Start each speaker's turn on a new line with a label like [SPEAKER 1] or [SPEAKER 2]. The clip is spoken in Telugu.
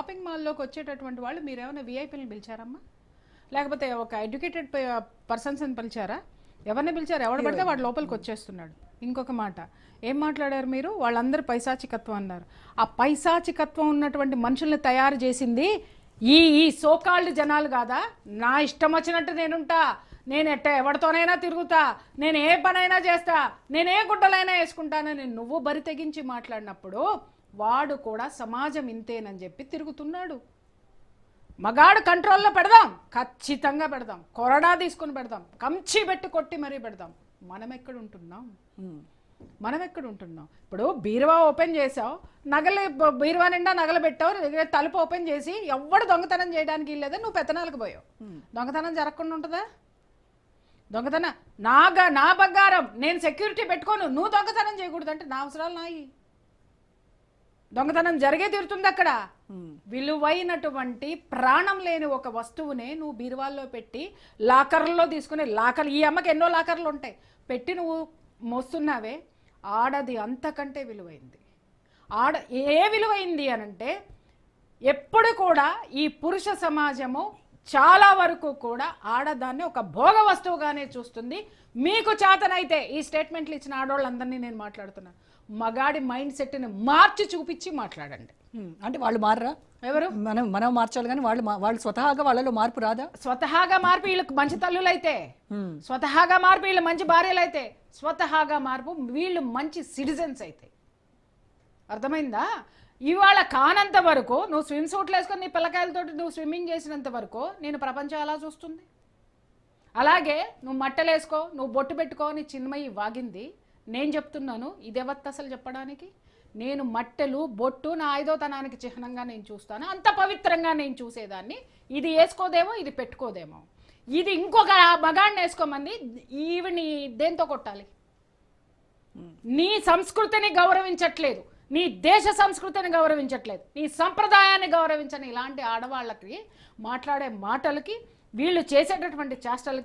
[SPEAKER 1] షాపింగ్ మాల్లోకి వచ్చేటటువంటి వాళ్ళు మీరేమైనా విఐపీని పిలిచారమ్మా? లేకపోతే ఒక ఎడ్యుకేటెడ్ పర్సన్స్ని పిలిచారా? ఎవరిని పిలిచారు? ఎవడు పడితే వాడు లోపలికి వచ్చేస్తున్నాడు. ఇంకొక మాట. ఏం మాట్లాడారు మీరు? వాళ్ళందరూ పైశాచికత్వం అన్నారు. ఆ పైశాచికత్వం ఉన్నటువంటి మనుషుల్ని తయారు చేసింది ఈ ఈ సోకాల్డ్ జనాలు కాదా? నా ఇష్టం వచ్చినట్టు నేనుంటా. నేను ఎట్ట ఎవరితోనైనా తిరుగుతా. నేను ఏ పనైనా చేస్తా. నేను ఏ గుడ్డలైనా వేసుకుంటానని నువ్వు బరి తెగించి మాట్లాడినప్పుడు వాడు కూడా సమాజం ఇంతేనని చెప్పి తిరుగుతున్నాడు. మగాడు కంట్రోల్లో పెడదాం ఖచ్చితంగా పెడదాం కొరడా తీసుకుని పెడదాం కంచి పెట్టి కొట్టి మరీ పెడదాం. మనం ఎక్కడ ఉంటున్నాం. మనం ఎక్కడ ఉంటున్నాం ఇప్పుడు బీరువా ఓపెన్ చేసావు నగలు బీరువా నిండా నగలు పెట్టావు తలుపు ఓపెన్ చేసి ఎవడు దొంగతనం చేయడానికి లేదా నువ్వు పెత్తనాలకు పోయావు. దొంగతనం జరగకుండా ఉంటుందా? దొంగతనం నాగా నా బంగారం నేను సెక్యూరిటీ పెట్టుకోను నువ్వు దొంగతనం చేయకూడదు అంటే నా అవసరాలు నాయి. దొంగతనం జరిగే తీరుతుంది అక్కడ. విలువైనటువంటి ప్రాణం లేని ఒక వస్తువునే నువ్వు బీరువాల్లో పెట్టి లాకర్లో తీసుకుని లాకర్ ఈ అమ్మకి ఎన్నో లాకర్లు ఉంటాయి. పెట్టి నువ్వు మోస్తున్నావే ఆడది అంతకంటే విలువైంది. ఆడ ఏ విలువైంది అనంటే ఎప్పుడు కూడా ఈ పురుష సమాజము చాలా వరకు కూడా ఆడదాన్ని ఒక భోగ వస్తువుగానే చూస్తుంది. మీకు చేతనైతే ఈ స్టేట్మెంట్లు ఇచ్చిన ఆడవాళ్ళందరినీ నేను మాట్లాడుతున్నాను మగాడి మైండ్ సెట్ని మార్చి చూపించి మాట్లాడండి.
[SPEAKER 2] అంటే వాళ్ళు మారరా?
[SPEAKER 1] ఎవరు?
[SPEAKER 2] మనం మనం మార్చాలి కానీ వాళ్ళు వాళ్ళు స్వతహాగా వాళ్ళలో మార్పు రాదా?
[SPEAKER 1] స్వతహాగా మార్పు వీళ్ళకి మంచి తల్లులైతే. స్వతహాగా మార్పు వీళ్ళు మంచి భార్యలైతే. స్వతహాగా మార్పు వీళ్ళు మంచి సిటిజన్స్ అయితే. అర్థమైందా? ఇవాళ కానంత వరకు నువ్వు స్విమ్ సూట్లు వేసుకొని నీ పిల్లకాయలతో నువ్వు స్విమ్మింగ్ చేసినంత వరకు నేను ప్రపంచం ఎలా చూస్తుంది? అలాగే నువ్వు మట్టలేసుకో నువ్వు బొట్టు పెట్టుకో అని చిన్మయి వాగింది. నేను చెప్తున్నాను ఇదెవత్త అసలు చెప్పడానికి? నేను మట్టెలు బొట్టు నా ఐదోతనానికి చిహ్నంగా నేను చూస్తాను. అంత పవిత్రంగా నేను చూసేదాన్ని. ఇది వేసుకోదేమో ఇది పెట్టుకోదేమో. ఇది ఇంకొక మగాడిని వేసుకోమంది ఈవిని దేంతో కొట్టాలి? నీ సంస్కృతిని గౌరవించట్లేదు. నీ దేశ సంస్కృతిని గౌరవించట్లేదు. నీ సంప్రదాయాన్ని గౌరవించని ఇలాంటి ఆడవాళ్ళకి మాట్లాడే మాటలకి వీళ్ళు చేసేటటువంటి చేష్టలకి